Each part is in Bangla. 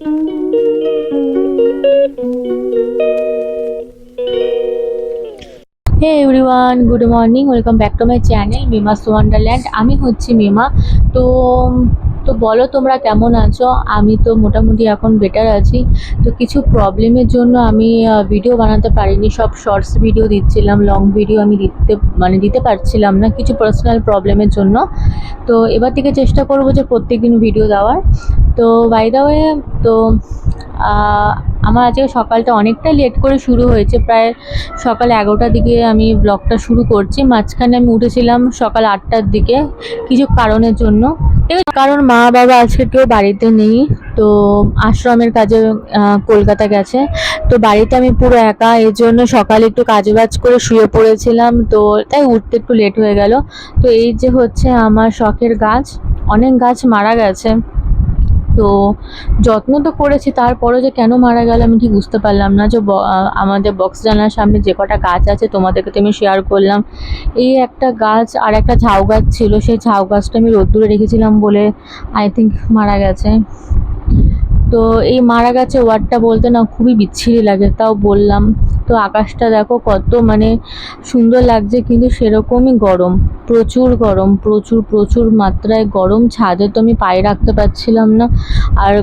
Hey everyone good morning welcome back to my channel Mima's wonderland আমি হচ্ছি মিমা। তো তো বলো তোমরা কেমন আছো? আমি তো মোটামুটি এখন বেটার আছি। তো কিছু প্রবলেমের জন্য আমি ভিডিও বানাতে পারিনি। সব শর্টস ভিডিও দিচ্ছিলাম লং ভিডিও আমি দিতে মানে দিতে পারছিলাম না, কিছু পার্সোনাল প্রবলেমের জন্য। তো এবার থেকে চেষ্টা করব যে প্রত্যেক দিন ভিডিও দেওয়ার। তো বাই দ্য ওয়ে তো আমার আজকে সকালটা অনেকটা লেট করে শুরু হয়েছে। প্রায় সকাল এগারোটার দিকে আমি ব্লগটা শুরু করছি। মাঝখানে আমি উঠেছিলাম সকাল আটটার দিকে কিছু কারণের জন্য। কারণ মা বাবা আজকে কেউ বাড়িতে নেই, তো আশ্রমের কাজে কলকাতা গেছে। তো বাড়িতে আমি পুরো একা, এর জন্য সকালে একটু কাজবাজ করে শুয়ে পড়েছিলাম। তো তাই উঠতে একটু লেট হয়ে গেল। তো এই যে হচ্ছে আমার শখের গাছ, অনেক গাছ মারা গেছে। তো যত্ন তো করেছি, তারপরেও যে কেন মারা গেল আমি ঠিক বুঝতে পারলাম না যে আমাদের বক্স জানার সামনে যে কটা গাছ আছে তোমাদেরকে তো আমি শেয়ার করলাম। এই একটা গাছ আর একটা ঝাউ গাছ ছিল, সেই ঝাউ গাছটা আমি রোদ্দুরে রেখেছিলাম বলে আই থিঙ্ক মারা গেছে। তো এই মারা গেছে ওয়ার্ডটা বলতে না খুবই বিচ্ছিরি লাগে, তাও বললাম। তো আকাশটা দেখো কত মানে সুন্দর লাগছে, কিন্তু সেরকমই গরম, প্রচুর গরম, প্রচুর প্রচুর মাত্রায় গরম, ছাদে তো আমি পায়ে রাখতে পারছিলাম না, আর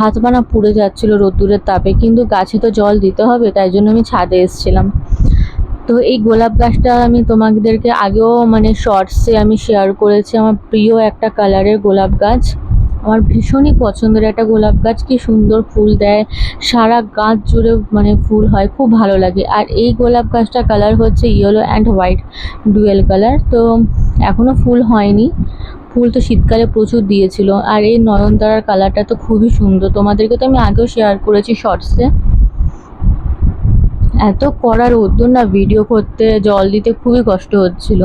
হাত পা না পুড়ে যাচ্ছিল রোদ্দুরের তাপে, কিন্তু গাছে তো জল দিতে হবে, তাই জন্য আমি ছাদে এসেছিলাম। তো এই গোলাপ গাছটা আমি তোমাদেরকে আগেও মানে শর্টসে আমি শেয়ার করেছি, আমার প্রিয় একটা কালারের গোলাপ গাছ। আমার ভীষণই পছন্দের একটা গোলাপ গাছ, কি সুন্দর ফুল দেয়, সারা গাছ জুড়ে মানে ফুল হয়, খুব ভালো লাগে। আর এই গোলাপ গাছটা কালার হচ্ছে yellow and white dual colour তো এখনও ফুল হয়নি, ফুল তো শীতকালে প্রচুর দিয়েছিল। আর এই নয়নতারার কালারটা তো খুবই সুন্দর। তোমাদেরকে তো আমি আগেও শেয়ার করেছি শর্টসে এত কড়া রোদ্দুর না ভিডিও করতে, জল দিতে খুবই কষ্ট হচ্ছিল।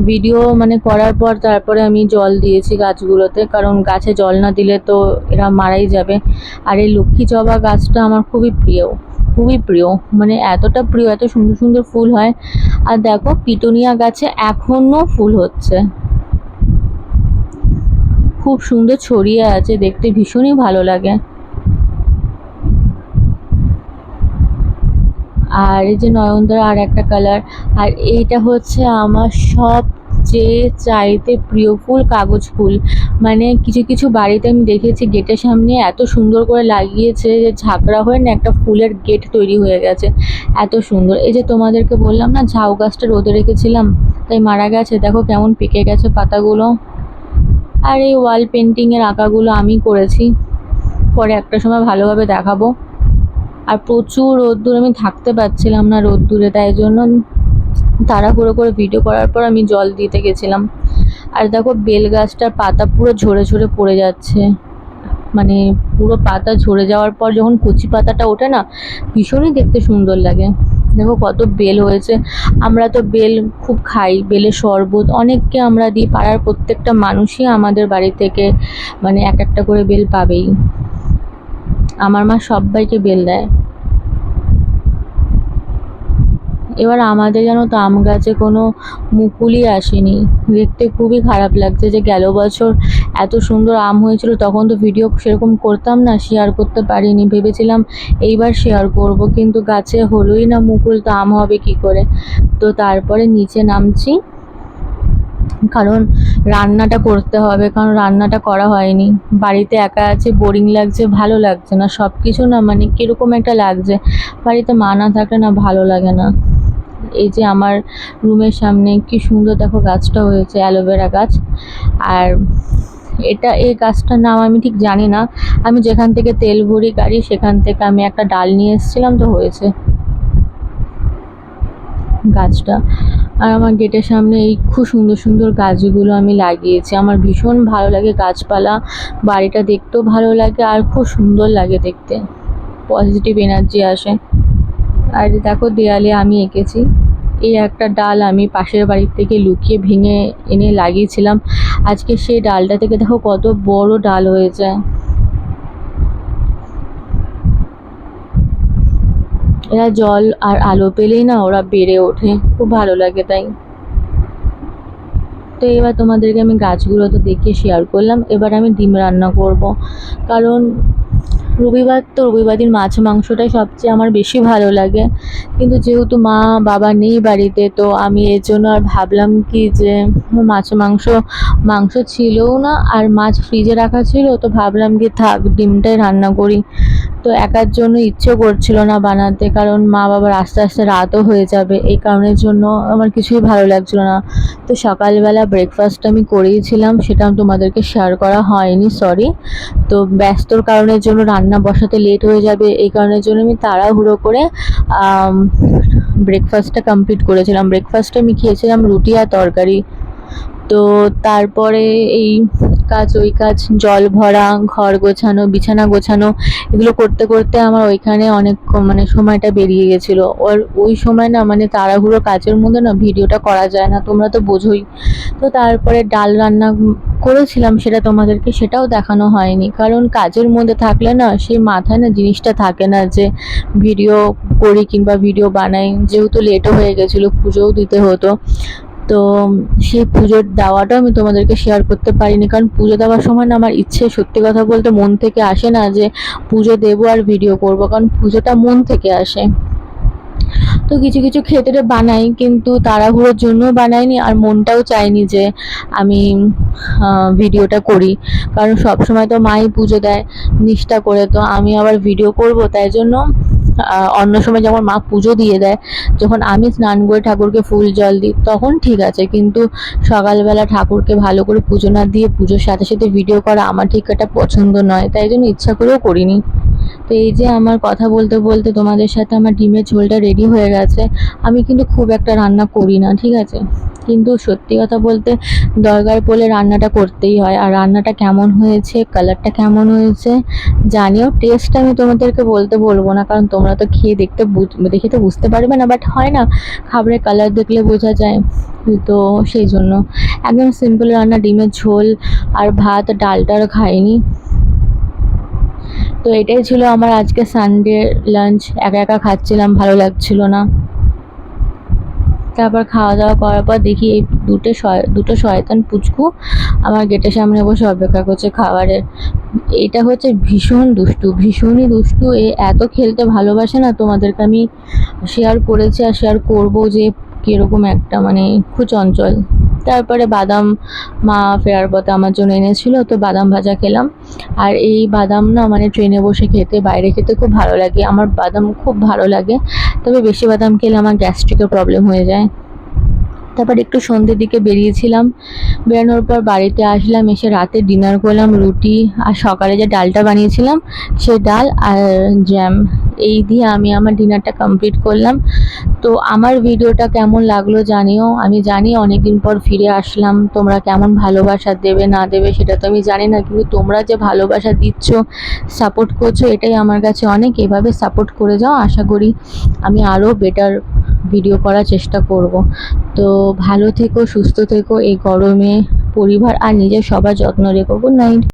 ভিডিও মানে করার পর তারপরে আমি জল দিয়েছি গাছগুলোতে, কারণ গাছে জল না দিলে তো এরা মারাই যাবে। আর এই লক্ষ্মী জবা গাছটা আমার খুবই প্রিয় খুবই প্রিয়। মানে এতটা প্রিয়, এত সুন্দর সুন্দর ফুল হয়। আর দেখো, পিটুনিয়া গাছে এখনও ফুল হচ্ছে। খুব সুন্দর ছড়িয়ে আছে, দেখতে ভীষণই ভালো লাগে। আর এই যে নয়নতারা আর একটা কালার আর এইটা হচ্ছে আমার সব যে চাইতে প্রিয় ফুল কাগজ ফুল। মানে কিছু কিছু বাড়িতে আমি দেখেছি গেটের সামনে এত সুন্দর করে লাগিয়েছে যে ঝাঁকড়া হয়ে না একটা ফুলের গেট তৈরি হয়ে গেছে। এত সুন্দর। এই যে তোমাদেরকে বললাম না, ঝাউ গাছটা রোদে রেখেছিলাম, তাই মারা গেছে। দেখো কেমন পেকে গেছে পাতাগুলো। আর এই ওয়াল পেন্টিংয়ের আঁকাগুলো আমি করেছি। পরে একটা সময় ভালোভাবে দেখাবো। আর প্রচুর রোদ্দুর, আমি থাকতে পারছিলাম না রোদ্দুরে, তাই জন্য তাড়াহুড়ো করে ভিডিও করার পর আমি জল দিতে গেছিলাম। আর দেখো বেল গাছটার পাতা পুরো ঝরে ঝরে পড়ে যাচ্ছে। মানে পুরো পাতা ঝরে যাওয়ার পর যখন কচি পাতাটা ওঠে না, ভীষণই দেখতে সুন্দর লাগে। দেখো কত বেল হয়েছে। আমরা তো বেল খুব খাই বেলের শরবত, অনেককে আমরা দিই, পাড়ার প্রত্যেকটা মানুষই আমাদের বাড়ি থেকে মানে এক একটা করে বেল পাবেই। আমার মা সবাইকে বেল দেয়। এবার আমাদের যেন তো আম গাছে কোনো মুকুলই আসেনি। দেখতে খুবই খারাপ লাগছে যে গেল বছর এত সুন্দর আম হয়েছিল, তখন তো ভিডিও সেরকম করতাম না শেয়ার করতে পারিনি। ভেবেছিলাম এইবার শেয়ার করব, কিন্তু গাছে হলোই না মুকুল, তো আম হবে কি করে? তো তারপরে নিচে নামছি। কারণ রান্নাটা করতে হবে, কারণ রান্নাটা করা হয়নি। বাড়িতে একা আছে বোরিং লাগছে, ভালো লাগছে না সব কিছু না মানে কীরকম একটা লাগছে। বাড়িতে মা না থাকলে না ভালো লাগে না। এই যে আমার রুমের সামনে কি সুন্দর দেখো গাছটা হয়েছে, অ্যালোভেরা গাছ। আর এটা, এই গাছটার নাম আমি ঠিক জানি না। আমি যেখান থেকে তেল ভরি গাড়ি, সেখান থেকে আমি একটা ডাল নিয়ে এসেছিলাম তো হয়েছে। গাছটা। আর আমার গেটের সামনে এই খুব সুন্দর সুন্দর গাছগুলো আমি লাগিয়েছি। আমার ভীষণ ভালো লাগে গাছপালা। বাড়িটা দেখতেও ভালো লাগে আর খুব সুন্দর লাগে দেখতে। পজিটিভ এনার্জি আসে। আর দেখো দেয়ালে আমি এঁকেছি। এই একটা ডাল আমি পাশের বাড়ির থেকে লুকিয়ে ভেঙে এনে লাগিয়েছিলাম। আজকে সেই ডালটা থেকে দেখো কত বড় ডাল হয়েছে। এরা জল আর আলো পেলেই না ওরা বেড়ে ওঠে। খুব ভালো লাগে তাই। তো এবার তোমাদেরকে আমি গাছগুলো তো দেখিয়ে শেয়ার করলাম। এবার আমি ডিম রান্না করব। কারণ রবিবার তো রবিবার দিন মাছ মাংসটাই সবচেয়ে আমার বেশি ভালো লাগে। কিন্তু যেহেতু মা বাবা নেই বাড়িতে, তো আমি এর জন্য আর ভাবলাম কি যে, মাছ মাংস মাংস ছিলও না আর মাছ ফ্রিজে রাখা ছিল, তো ভাবলাম কি থাক, ডিমটাই রান্না করি। তো একার জন্য ইচ্ছেও করছিল না বানাতে, কারণ মা বাবার আস্তে আস্তে রাতও হয়ে যাবে, এই কারণের জন্য আমার কিছুই ভালো লাগছিল না। তো সকালবেলা ব্রেকফাস্ট আমি করেইছিলাম, সেটা তোমাদেরকে শেয়ার করা হয়নি সরি তো ব্যস্তর কারণের জন্য রান্না বসাতে লেট হয়ে যাবে, এই কারণের জন্য আমি তাড়াহুড়ো করে ব্রেকফাস্টটা কমপ্লিট করেছিলাম। ব্রেকফাস্টে আমি খেয়েছিলাম রুটি আর তরকারি। তো তারপরে এই কাজ, ওই কাজ, জল ভরা, ঘর গোছানো, বিছানা গোছানো, এগুলো করতে করতে আমার ওইখানে অনেক মানে সময়টা বেরিয়ে গেছিল। ওর ওই সময় না মানে তাড়াহুড়ো কাজের মধ্যে না ভিডিওটা করা যায় না, তোমরা তো বোঝোই। তো তারপরে ডাল রান্না করেছিলাম সেটা তোমাদেরকে, সেটাও দেখানো হয়নি। কারণ কাজের মধ্যে থাকলে না সেই মাথায় না জিনিসটা থাকে না যে ভিডিও করি কিংবা ভিডিও বানাই, যেহেতু লেটও হয়ে গেছিল, পুজোও দিতে হতো। তো সেই পুজোর দেওয়াটাও আমি তোমাদেরকে শেয়ার করতে পারিনি। কারণ পুজো দেওয়ার সময় না আমার ইচ্ছে সত্যি কথা বলতে মন থেকে আসে না যে পুজো দেবো আর ভিডিও করব, কারণ পুজোটা মন থেকে আসে। তো কিছু কিছু ক্ষেত্রে বানাই, কিন্তু তাড়াহুড়োর জন্য বানাইনি আর মনটাও চাইনি যে আমি ভিডিওটা করি। কারণ সব সময় তো মাই পুজো দেয়, নিষ্ঠা করে। তো আমি আবার ভিডিও করব, তাই জন্য অন্য সময় যেমন মা পুজো দিয়ে দেয়, যখন আমি স্নান করে ঠাকুরকে ফুল জল দিই, তখন ঠিক আছে। কিন্তু সকালবেলা ঠাকুরকে ভালো করে পুজো না দিয়ে পুজোর সাথে সাথে ভিডিও করা আমার ঠিক একটা পছন্দ নয়, তাই জন্য ইচ্ছা করেও করিনি। তো এই যে আমার কথা বলতে বলতে তোমাদের সাথে আমার ডিমের ঝোলটা রেডি হয়ে গেছে। আমি কিন্তু খুব একটা রান্না করি না, ঠিক আছে? কিন্তু সত্যি কথা বলতে দরকার পড়লে রান্নাটা করতেই হয়। আর রান্নাটা কেমন হয়েছে কালারটা কেমন হয়েছে, জানিও টেস্ট আমি তোমাদেরকে বলতে বলব না, কারণ তোমরা তো খেয়ে দেখতে দেখে তো বুঝতে পারবে না বাট হয় না, খাবারের কালার দেখলে বোঝা যায়। তো সেই জন্য। একদম সিম্পল রান্না, ডিমের ঝোল আর ভাত, ডালটা আর খাইনি। তো এটাই ছিল আমার আজকে সানডে লাঞ্চ একা একা খাচ্ছিলাম, ভালো লাগছিল না। তারপর খাওয়া দাওয়া করার পর দেখি এই দুটো দুটো শয়তান পুচকু আমার গেটের সামনে বসে অপেক্ষা করছে খাবারের। এটা হচ্ছে ভীষণ দুষ্টু, ভীষণই দুষ্টু। এ এত খেলতে ভালোবাসে না, তোমাদেরকে আমি শেয়ার করেছি আর শেয়ার করব যে কীরকম একটা মানে খুব চঞ্চল। তারপরে বাদাম মা ফেরার পথে আমার জন্য এনেছিল, তো বাদাম ভাজা খেলাম। আর এই বাদাম না মানে ট্রেনে বসে খেতে, বাইরে খেতে খুব ভালো লাগে। আমার বাদাম খুব ভালো লাগে। তবে বেশি বাদাম খেলে আমার গ্যাস্ট্রিকের প্রবলেম হয়ে যায়। তারপর একটু সন্ধ্যের দিকে বেরিয়েছিলাম। বেরোনোর পর বাড়িতে আসলাম, এসে রাতে ডিনার করলাম রুটি আর সকালে যে ডালটা বানিয়েছিলাম, সে ডাল আর জ্যাম। এই দিয়ে আমি আমার ডিনারটা কমপ্লিট করলাম। তো আমার ভিডিওটা কেমন লাগল জানিও। আমি জানি অনেক দিন পর ফিরে আসলাম। তোমরা কেমন ভালোবাসা দেবে, না দেবে সেটা তো আমি জানি না। কিন্তু তোমরা যে ভালোবাসা দিচ্ছ সাপোর্ট করছ, এটাই আমার কাছে অনেক। এভাবে সাপোর্ট করে যাও, আশা করি আমি আরও বেটার ভিডিও করার চেষ্টা করব। তো ভালো থেকো, সুস্থ থেকো, এই গরমে পরিবার আর নিজের সবার যত্ন রেখো। Good night